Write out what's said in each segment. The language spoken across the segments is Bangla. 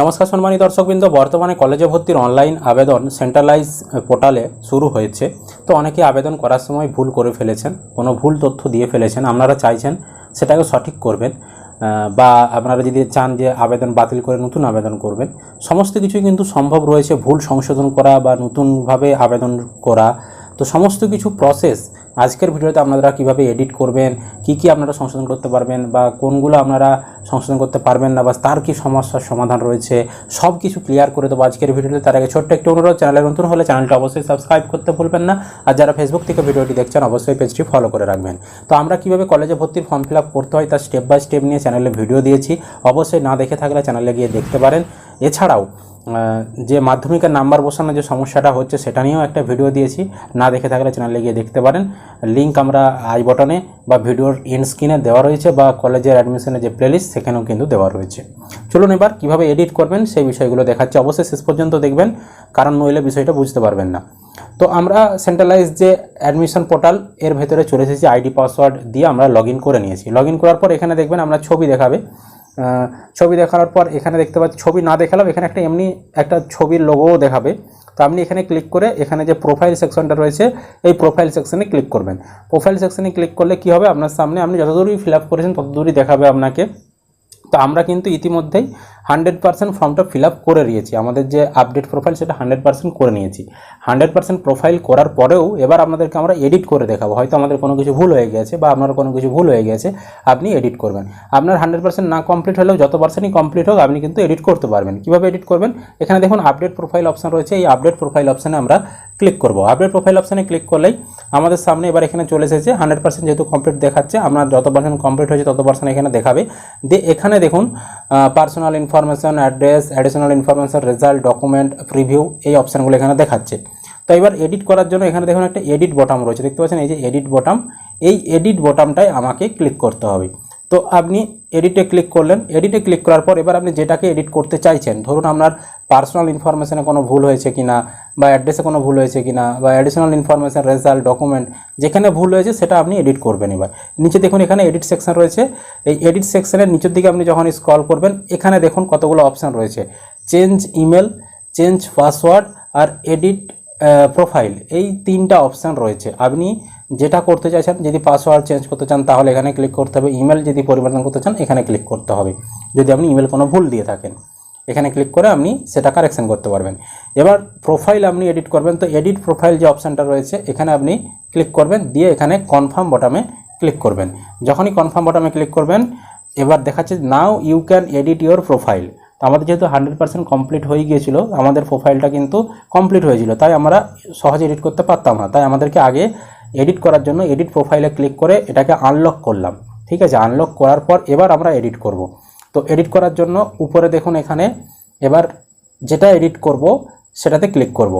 নমস্কার সম্মানী দর্শকবৃন্দ, বর্তমানে কলেজে ভর্তির অনলাইন আবেদন সেন্ট্রালাইজ পোর্টালে শুরু হয়েছে। তো অনেকে আবেদন করার সময় ভুল করে ফেলেছেন, কোনো ভুল তথ্য দিয়ে ফেলেছেন, আপনারা চাইছেন সেটাকে সঠিক করবেন বা আপনারা যদি চান যে আবেদন বাতিল করে নতুন আবেদন করবেন, সমস্ত কিছুই কিন্তু সম্ভব রয়েছে ভুল সংশোধন করা বা নতুনভাবে আবেদন করা। তো সমস্ত কিছু প্রসেস আজকের ভিডিওতে আপনারা কীভাবে এডিট করবেন, কি কি আপনারা সংশোধন করতে পারবেন বা কোনগুলো আপনারা সংশোধন করতে পারবেন না বা তার কি সমস্যার সমাধান রয়েছে সব কিছু ক্লিয়ার করে দেবো আজকের ভিডিওতে। তার আগে ছোট্ট একটি অনুরোধ, চ্যানেলে নতুন হলে চ্যানেলটা অবশ্যই সাবস্ক্রাইব করতে ভুলবেন না আর যারা ফেসবুক থেকে ভিডিওটি দেখছেন অবশ্যই পেজটি ফলো করে রাখবেন। তো আমরা কীভাবে কলেজে ভর্তির ফর্ম ফিল করতে হয় তার স্টেপ বাই স্টেপ নিয়ে চ্যানেলে ভিডিও দিয়েছি। অবশ্যই না দেখে থাকলে চ্যানেলে গিয়ে দেখতে পারেন। এছাড়াও যে মাধ্যমিকের নাম্বার বসানোর যে সমস্যাটা হচ্ছে সেটা নিয়েও একটা ভিডিও দিয়েছি। না দেখে থাকলে চ্যানেলে গিয়ে দেখতে পারেন। লিঙ্ক আমরা আই বটনে বা ভিডিওর ইন স্ক্রিনে দেওয়া রয়েছে বা কলেজের অ্যাডমিশনের যে প্লেলিস্ট সেখানেও কিন্তু দেওয়া রয়েছে। চলুন এবার কীভাবে এডিট করবেন সেই বিষয়গুলো দেখাচ্ছে। অবশ্যই শেষ পর্যন্ত দেখবেন, কারণ নইলে বিষয়টা বুঝতে পারবেন না। তো আমরা সেন্ট্রালাইজ যে অ্যাডমিশন পোর্টাল এর ভেতরে চলে এসেছি আইডি পাসওয়ার্ড দিয়ে আমরা লগ করে নিয়েছি। লগ করার পর এখানে দেখবেন আমরা ছবি দেখাবে। ছবি দেখানোর পর এখানে দেখতে পাচ্ছি, ছবি না দেখালাম এখানে একটা এমনি একটা ছবির লোগোও দেখাবে। তো আপনি এখানে ক্লিক করে এখানে যে প্রোফাইল সেকশনটা রয়েছে, এই প্রোফাইল সেকশনে ক্লিক করবেন। প্রোফাইল সেকশনে ক্লিক করলে কি হবে? আপনার সামনে আপনি যতদূরই ফিল আপ করেছেন ততদূরই দেখাবে আপনাকে। তো আমরা কিন্তু ইতিমধ্যেই হান্ড্রেড পার্সেন্ট ফর্মটা ফিল আপ করে নিয়েছি আমাদের যে আপডেট প্রোফাইল সেটা হান্ড্রেড পার্সেন্ট করে নিয়েছি। হান্ড্রেড পার্সেন্ট প্রোফাইল করার পরেও এবার আপনাদেরকে আমরা এডিট করে দেখাবো। হয়তো আমাদের কোনো কিছু ভুল হয়ে গেছে বা আপনার কোনো কিছু ভুল হয়ে গেছে, আপনি এডিট করবেন। আপনার হান্ড্রেড পার্সেন্ট না কমপ্লিট হলেও যত পার্সেন্টই কমপ্লিট হোক, আপনি কিন্তু এডিট করতে পারবেন। কীভাবে এডিট করবেন? এখানে দেখুন আপডেট প্রোফাইল অপশন রয়েছে। এই আপডেট প্রোফাইল অপশানে আমরা ক্লিক করব। আপডেট প্রোফাইল অপশানে ক্লিক করলেই আমাদের সামনে এবার এখানে চলে এসেছে। হান্ড্রেড পার্সেন্ট যেহেতু কমপ্লিট দেখাচ্ছে, আপনার যত পার্সেন্ট কমপ্লিট হয়েছে তত পার্সেন্ট এখানে দেখাবে। দিয়ে এখানে দেখুন personal information address additional information result document preview এই অপশানগুলো এখানে দেখাচ্ছে। তো এবার এডিট করার জন্য এখানে দেখুন একটা এডিট বটাম রয়েছে। দেখতে পাচ্ছেন এই যে এডিট বটাম এই এডিট বটামটায় আমাকে ক্লিক করতে হবে। তো আপনি এডিটে ক্লিক করলেন এডিটে ক্লিক করার পর এবার আপনি যেটাকে এডিট করতে চাইছেন, ধরুন আপনার পার্সোনাল ইনফরমেশনে কোনো ভুল হয়েছে কিনা বা অ্যাড্রেসে কোনো ভুল হয়েছে কিনা বা অ্যাডিশনাল ইনফরমেশন রেজাল্ট ডকুমেন্ট যেখানে ভুল হয়েছে সেটা আপনি এডিট করবেন এবার। নিচে দেখুন এখানে এডিট সেকশন রয়েছে। এই এডিট সেকশনের নিচের দিকে আপনি যখন স্ক্রল করবেন, এখানে দেখুন কতগুলো অপশান রয়েছে। চেঞ্জ ইমেল চেঞ্জ পাসওয়ার্ড আর এডিট প্রোফাইল এই তিনটা অপশান রয়েছে। আপনি যেটা করতে চাইছেন, যদি পাসওয়ার্ড চেঞ্জ করতে চান, তাহলে এখানে ক্লিক করতে হবে। ইমেল যদি পরিবর্তন করতে চান, এখানে ক্লিক করতে হবে। যদি আপনি ইমেল কোনো ভুল দিয়ে থাকেন। এখানে ক্লিক করে আপনি সেটা কারেকশন করতে পারবেন। এবার প্রোফাইল আপনি এডিট করবেন। তো এডিট প্রোফাইল যে অপশানটা রয়েছে, এখানে আপনি ক্লিক করবেন, দিয়ে এখানে কনফার্ম বটামে ক্লিক করবেন। যখনই কনফার্ম বটামে ক্লিক করবেন, এবার দেখাচ্ছে now you can edit your profile তো আমাদের যেহেতু হান্ড্রেড পার্সেন্ট কমপ্লিট হয়ে গিয়েছিল, আমাদের প্রোফাইলটা কিন্তু কমপ্লিট হয়েছিল তাই আমরা সহজে এডিট করতে পারতাম না। তাই আমাদেরকে আগে এডিট করার জন্য এডিট প্রোফাইলে ক্লিক করে এটাকে আনলক করলাম। ঠিক আছে? আনলক করার পর এবার আমরা এডিট করব। তো এডিট করার জন্য উপরে দেখুন এখানে, এবার যেটা এডিট করব, সেটাতে ক্লিক করব।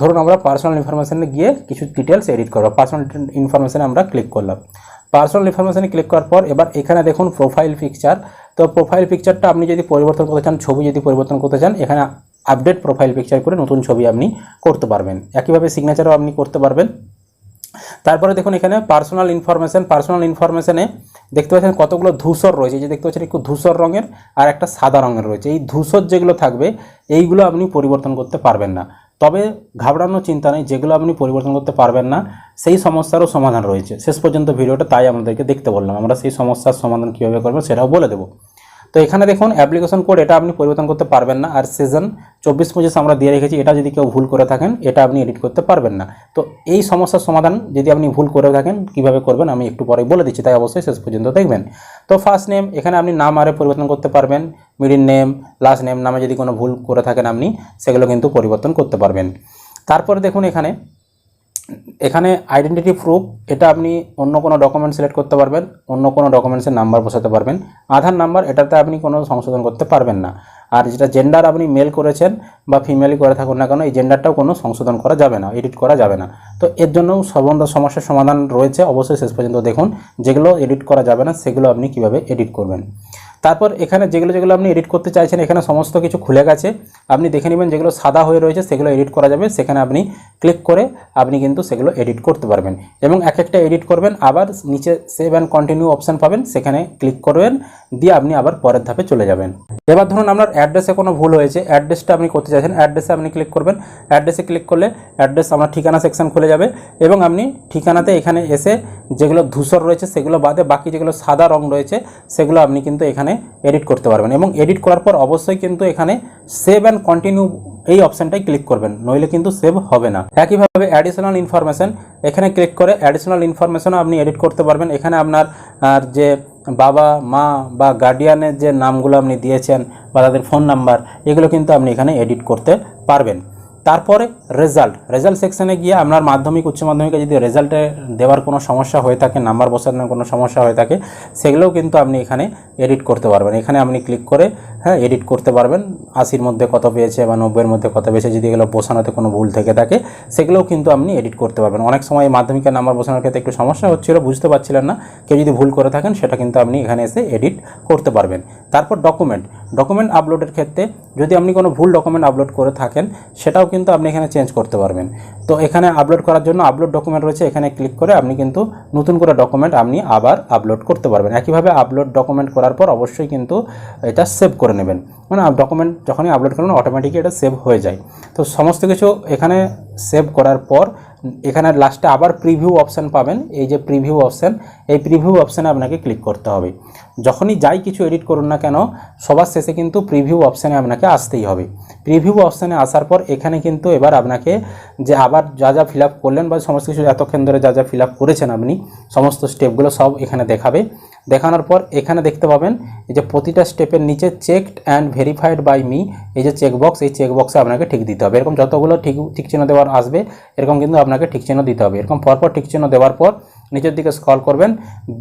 ধরুন আমরা পার্সোনাল ইনফরমেশানে গিয়ে কিছু ডিটেলস এডিট করব পার্সোনাল ইনফরমেশানে আমরা ক্লিক করলাম। পার্সোনাল ইনফরমেশানে ক্লিক করার পর এবার এখানে দেখুন প্রোফাইল পিকচার তো প্রোফাইল পিকচারটা আপনি যদি পরিবর্তন করতে চান, ছবি যদি পরিবর্তন করতে চান, এখানে আপডেট প্রোফাইল পিকচার করে নতুন ছবি আপনি করতে পারবেন। একইভাবে সিগনেচারও আপনি করতে পারবেন। তারপরে দেখুন এখানে পার্সোনাল ইনফরমেশন পার্সোনাল ইনফরমেশনে দেখতে পাচ্ছেন কতগুলো ধূসর রয়েছে যে দেখতে পাচ্ছেন একটু ধূসর রঙের আর একটা সাদা রঙের রয়েছে। এই ধূসর যেগুলো থাকবে, এইগুলো আপনি পরিবর্তন করতে পারবেন না। তবে ঘাবড়ানোর চিন্তা নেই, যেগুলো আপনি পরিবর্তন করতে পারবেন না, সেই সমস্যারও সমাধান রয়েছে। শেষ পর্যন্ত ভিডিওটা তাই আমাদেরকে দেখতে বললাম। আমরা সেই সমস্যার সমাধান কীভাবে করব সেটাও বলে দেবো। তো এখানে দেখুন অ্যাপ্লিকেশন কোড এটা আপনি পরিবর্তন করতে পারবেন না। আর সিজন চব্বিশ পঁচিশ আমরা দিয়ে রেখেছি, এটা যদি কেউ ভুল করে থাকেন, এটা আপনি এডিট করতে পারবেন না। তো এই সমস্যার সমাধান যদি আপনি ভুল করে থাকেন, কীভাবে করবেন আমি একটু পরে বলে দিচ্ছি, তাই অবশ্যই শেষ পর্যন্ত দেখবেন। তো ফার্স্ট নেম এখানে আপনি নাম আরে পরিবর্তন করতে পারবেন মিডিল নেম লাস্ট নেম নামে যদি কোনো ভুল করে থাকেন আপনি, সেগুলো কিন্তু পরিবর্তন করতে পারবেন। তারপরে দেখুন এখানে এখানে আইডেন্টিটি প্রুফ এটা আপনি অন্য কোনো ডকুমেন্ট সিলেক্ট করতে পারবেন, অন্য কোনো ডকুমেন্টসের নাম্বার বসাতে পারবেন। আধার নাম্বার এটাতে আপনি কোনো সংশোধন করতে পারবেন না। আর যেটা জেন্ডার আপনি মেল করেছেন বা ফিমেলই করে থাকুন না কেন, এই জেন্ডারটাও কোনো সংশোধন করা যাবে না এডিট করা যাবে না। তো এর জন্য সম্বন্ধ সমস্যার সমাধান রয়েছে, অবশ্যই শেষ পর্যন্ত দেখুন। যেগুলো এডিট করা যাবে না, সেগুলো আপনি কীভাবে এডিট করবেন? তারপর এখানে যেগুলো যেগুলো আপনি এডিট করতে চাইছেন, এখানে সমস্ত কিছু খুলে গেছে। আপনি দেখে নেবেন যেগুলো সাদা হয়ে রয়েছে, সেগুলো এডিট করা যাবে। সেখানে আপনি ক্লিক করে আপনি কিন্তু সেগুলো এডিট করতে পারবেন। এবং এক একটা এডিট করবেন, আবার নিচে সেভ অ্যান্ড কন্টিনিউ অপশান পাবেন, সেখানে ক্লিক করবেন, দিয়ে আপনি আবার পরের ধাপে চলে যাবেন। এবার ধরুন আপনার অ্যাড্রেসে কোনো ভুল হয়েছে অ্যাড্রেসটা আপনি করতে চাইছেন অ্যাড্রেসে আপনি ক্লিক করবেন। অ্যাড্রেসে ক্লিক করলে অ্যাড্রেস আমার ঠিকানা সেকশন খুলে যাবে এবং আপনি ঠিকানাতে এখানে এসে যেগুলো ধূসর রয়েছে, সেগুলো বাদে বাকি যেগুলো সাদা রং রয়েছে, সেগুলো আপনি কিন্তু এখানে এডিট করতে পারবেন এবং এডিট করার পর অবশ্যই কিন্তু এখানে সেভ অ্যান্ড কন্টিনিউ এই অপশানটাই ক্লিক করবেন, নইলে কিন্তু সেভ হবে না। একইভাবে অ্যাডিশনাল ইনফরমেশন এখানে ক্লিক করে অ্যাডিশনাল ইনফরমেশনও আপনি এডিট করতে পারবেন। এখানে আপনার যে বাবা, মা বা গার্ডিয়ানের যে নামগুলো আপনি দিয়েছেন বা তাদের ফোন নাম্বার এগুলো কিন্তু আপনি এখানে এডিট করতে পারবেন। তারপরে রেজাল্ট রেজাল্ট সেকশানে গিয়ে আপনার মাধ্যমিক, উচ্চ মাধ্যমিকে যদি রেজাল্টে দেওয়ার কোনো সমস্যা হয়ে থাকে নাম্বার বসানোর কোনো সমস্যা হয়ে থাকে, সেগুলোও কিন্তু আপনি এখানে এডিট করতে পারবেন। এখানে আপনি ক্লিক করে হ্যাঁ এডিট করতে পারবেন। আশির মধ্যে কত পেয়েছে বা নব্বইয়ের মধ্যে কত পেয়েছে যদি এগুলো বসানোতে কোনো ভুল থেকে থাকে, সেগুলোও কিন্তু আপনি এডিট করতে পারবেন। অনেক সময় মাধ্যমিকের নাম্বার বসানোর ক্ষেত্রে একটু সমস্যা হচ্ছিল, বুঝতে পারছিলেন না। কেউ যদি ভুল করে থাকেন, সেটা কিন্তু আপনি এখানে এসে এডিট করতে পারবেন। তারপর ডকুমেন্ট ডকুমেন্ট আপলোডের ক্ষেত্রে যদি আপনি কোনো ভুল ডকুমেন্ট আপলোড করে থাকেন, সেটাও কিন্তু আপনি এখানে চেঞ্জ করতে পারবেন। তো এখানে আপলোড করার জন্য আপলোড ডকুমেন্ট রয়েছে, এখানে ক্লিক করে আপনি কিন্তু নতুন করে ডকুমেন্ট আপনি আবার আপলোড করতে পারবেন। একইভাবে আপলোড ডকুমেন্ট করার পর অবশ্যই কিন্তু এটা সেভ করে নেবেন। মানে ডকুমেন্ট যখনই আপলোড করবেন অটোমেটিকই এটা সেভ হয়ে যায়। তো সমস্ত কিছু এখানে সেভ করার পর এখানে লাস্টে আবার প্রিভিউ অপশান পাবেন। এই যে প্রিভিউ অপশান এই প্রিভিউ অপশানে আপনাকে ক্লিক করতে হবে। যখনই যাই কিছু এডিট করুন না কেন, সবার শেষে কিন্তু প্রিভিউ অপশানে আপনাকে আসতেই হবে। প্রিভিউ অপশানে আসার পর এখানে কিন্তু এবার আপনাকে যে আবার যা যা ফিল করলেন বা সমস্ত কিছু এতক্ষণ ধরে যা যা ফিল করেছেন আপনি, সমস্ত স্টেপগুলো সব এখানে দেখাবে। দেখানোর পর এখানে দেখতে পাবেন এই যে প্রতিটা স্টেপের নিচে checked and verified by me এই যে চেকবক্স এই চেকবক্সে আপনাকে ঠিক দিতে হবে। এরকম যতগুলো ঠিক ঠিক চিহ্ন দেওয়ার আসবে, এরকম কিন্তু আপনাকে ঠিক চিহ্ন দিতে হবে। এরকম পরপর ঠিক চিহ্ন দেওয়ার পর নিচের দিকে স্ক্রল করবেন,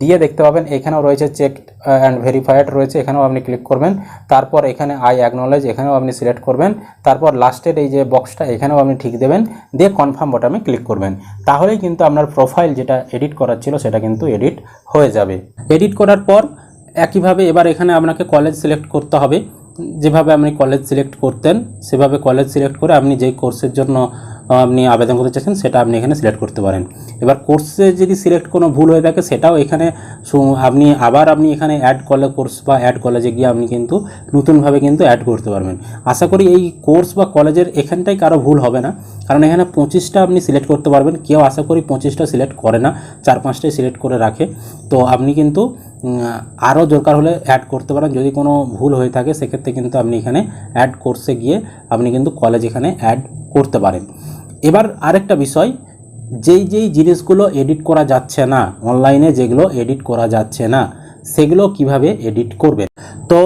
দিয়ে দেখতে পাবেন এখানেও রয়েছে চেক অ্যান্ড ভেরিফাইড রয়েছে, এখানেও আপনি ক্লিক করবেন। তারপর এখানে আই অ্যাকনোলেজ এখানেও আপনি সিলেক্ট করবেন। তারপর লাস্টের এই যে বক্সটা এখানেও আপনি ঠিক দেবেন। দিয়ে কনফার্ম বটামে ক্লিক করবেন। তাহলেই কিন্তু আপনার প্রোফাইল যেটা এডিট করার ছিল, সেটা কিন্তু এডিট হয়ে যাবে। এডিট করার পর একইভাবে এবার এখানে আপনাকে কলেজ সিলেক্ট করতে হবে। যেভাবে আপনি কলেজ সিলেক্ট করতেন, সেভাবে কলেজ সিলেক্ট করে আপনি যেই কোর্সের জন্য আপনি আবেদন করতে চাচ্ছেন, সেটা আপনি এখানে সিলেক্ট করতে পারেন। এবার কোর্সে যদি সিলেক্ট কোনো ভুল হয়ে থাকে, সেটাও এখানে আপনি আবার আপনি এখানে অ্যাড কলে কোর্স বা অ্যাড কলেজে গিয়ে আপনি কিন্তু নতুনভাবে কিন্তু অ্যাড করতে পারবেন। আশা করি এই কোর্স বা কলেজের এখানটাই কারও ভুল হবে না। কারণ এখানে পঁচিশটা আপনি সিলেক্ট করতে পারবেন, কেউ আশা করি পঁচিশটা সিলেক্ট করে না চার পাঁচটাই সিলেক্ট করে রাখে। তো আপনি কিন্তু আরও দরকার হলে অ্যাড করতে পারেন। যদি কোনো ভুল হয়ে থাকে, সেক্ষেত্রে কিন্তু আপনি এখানে অ্যাড কোর্সে গিয়ে আপনি কিন্তু কলেজ এখানে অ্যাড করতে পারেন। এবার আরেকটা বিষয়, যেই যেই জিনিসগুলো এডিট করা যাচ্ছে না অনলাইনে যেগুলো এডিট করা যাচ্ছে না, সেগুলো কীভাবে এডিট করবে তো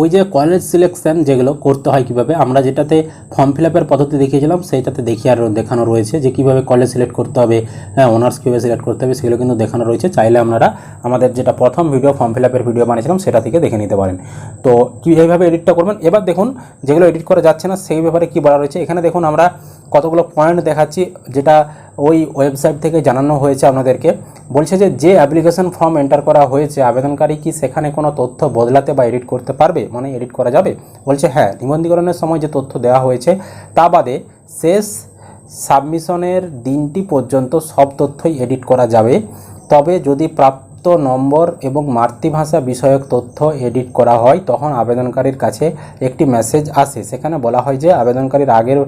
ওই যে কলেজ সিলেকশন যেগুলো করতে হয় কীভাবে, আমরা যেটাতে ফর্ম ফিল আপের পদ্ধতি দেখিয়েছিলাম, সেইটাতে দেখিয়ে আর দেখানো রয়েছে যে কীভাবে কলেজ সিলেক্ট করতে হবে হ্যাঁ অনার্স কীভাবে সিলেক্ট করতে হবে, সেগুলো কিন্তু দেখানো রয়েছে। চাইলে আপনারা আমাদের যেটা প্রথম ভিডিও ফর্ম ফিল আপের ভিডিও বানিয়েছিলাম, সেটা থেকে দেখে নিতে পারেন। তো কীভাবে এডিটটা করবেন? এবার দেখুন, যেগুলো এডিট করা যাচ্ছে না, সেই ব্যাপারে কী বলা রয়েছে? এখানে দেখুন, আমরা কতগুলো পয়েন্ট দেখাচ্ছি, যেটা ওই ওয়েবসাইট থেকে জানানো হয়েছে আপনাদেরকে। বলছে যে যে অ্যাপ্লিকেশন ফর্ম এন্টার করা হয়েছে, আবেদনকারী কি সেখানে কোনো তথ্য বদলাতে বা এডিট করতে পারবে? মানে এডিট করা যাবে? বলছে হ্যাঁ নিবন্ধীকরণের সময় যে তথ্য দেওয়া হয়েছে, তা বাদে শেষ সাবমিশনের দিনটি পর্যন্ত সব তথ্যই এডিট করা যাবে। তবে যদি প্রাপ্ত নম্বর এবং মাতৃভাষা বিষয়ক তথ্য এডিট করা হয়, তখন আবেদনকারীর কাছে একটি মেসেজ আসে। সেখানে বলা হয় যে, আবেদনকারীর আগের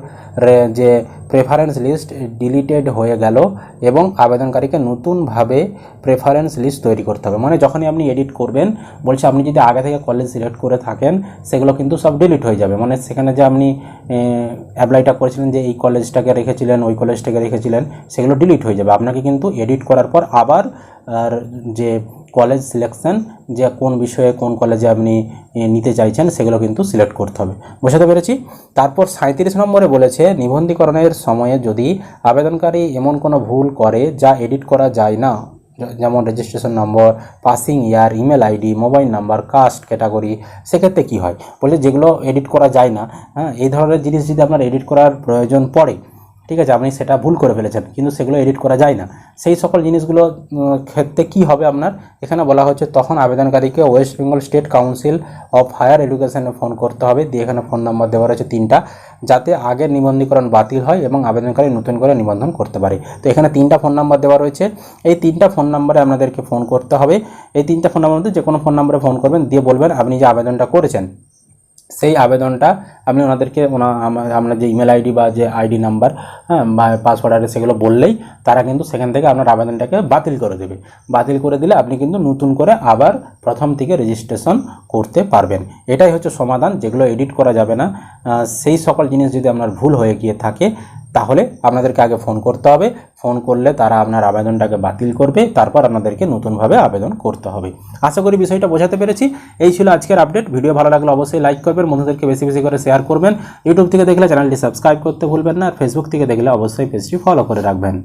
যে প্রেফারেন্স লিস্ট ডিলিটেড হয়ে গেল এবং আবেদনকারীকে নতুনভাবে প্রেফারেন্স লিস্ট তৈরি করতে হবে। মানে যখনই আপনি এডিট করবেন, বলছে আপনি যদি আগে থেকে কলেজ সিলেক্ট করে থাকেন, সেগুলো কিন্তু সব ডিলিট হয়ে যাবে। মানে সেখানে যে আপনি অ্যাপ্লাইটা করেছিলেন যে, এই কলেজটাকে রেখেছিলেন, ওই কলেজটাকে রেখেছিলেন, সেগুলো ডিলিট হয়ে যাবে। আপনাকে কিন্তু এডিট করার পর আবার আর যে কলেজ সিলেকশন যে কোন বিষয়ে কোন কলেজে আপনি নিতে চাইছেন, সেগুলো কিন্তু সিলেক্ট করতে হবে। বোঝাতে পেরেছি? তারপর সাঁত্রিশ নম্বরে বলেছে, নিবন্ধীকরণের সময়ে যদি আবেদনকারী এমন কোনো ভুল করে যা এডিট করা যায় না যেমন registration number passing year email ID mobile number caste category সেক্ষেত্রে কী হয়? বলে যেগুলো এডিট করা যায় না হ্যাঁ এই ধরনের জিনিস যদি আপনার এডিট করার প্রয়োজন পড়ে ঠিক আছে, আপনি সেটা ভুল করে ফেলেছেন, কিন্তু সেগুলো এডিট করা যায় না। সেই সকল জিনিসগুলো ক্ষেত্রে কি হবে আপনার? এখানে বলা হচ্ছে তখন আবেদনকারীকে West Bengal state council of higher এডুকেশনে phone করতে হবে। দিয়ে এখানে ফোন নাম্বার দেওয়া রয়েছে তিনটা, যাতে আগের নিবন্ধীকরণ বাতিল হয় এবং আবেদনকারী নতুন করে নিবন্ধন করতে পারে। তো এখানে তিনটা ফোন নাম্বার দেওয়া রয়েছে। এই তিনটা ফোন নাম্বারে আপনাদেরকে ফোন করতে হবে। এই তিনটা ফোন নাম্বার মধ্যে যে কোনো ফোন নাম্বারে ফোন করবেন, দিয়ে বলবেন, আপনি যে আবেদনটা করেছেন সেই আবেদনটা আপনি ওনাদেরকে ওনা আপনার যে ইমেল আইডি বা যে আইডি নাম্বার হ্যাঁ বা পাসওয়ার্ড আইডি সেগুলো বললেই তারা কিন্তু সেখান থেকে আপনার আবেদনটাকে বাতিল করে দেবে। বাতিল করে দিলে আপনি কিন্তু নতুন করে আবার প্রথম থেকে রেজিস্ট্রেশন করতে পারবেন। এটাই হচ্ছে সমাধান, যেগুলো এডিট করা যাবে না। সেই সকল জিনিস যদি আপনার ভুল হয়ে গিয়ে থাকে তাহলে আপনাদেরকে আগে ফোন করতে হবে। ফোন করলে তারা আপনার আবেদনটাকে বাতিল করবে, তারপর আপনাদেরকে নতুনভাবে আবেদন করতে হবে। আশা করি বিষয়টা বোঝাতে পেরেছি। এই ছিল আজকের আপডেট ভিডিও ভালো লাগলে অবশ্যই লাইক করবেন, বন্ধুদেরকে বেশি বেশি করে শেয়ার করবেন। ইউটিউব থেকে দেখলে চ্যানেলটি সাবস্ক্রাইব করতে ভুলবেন না, আর ফেসবুক থেকে দেখলে অবশ্যই পেজটি ফলো করে রাখবেন।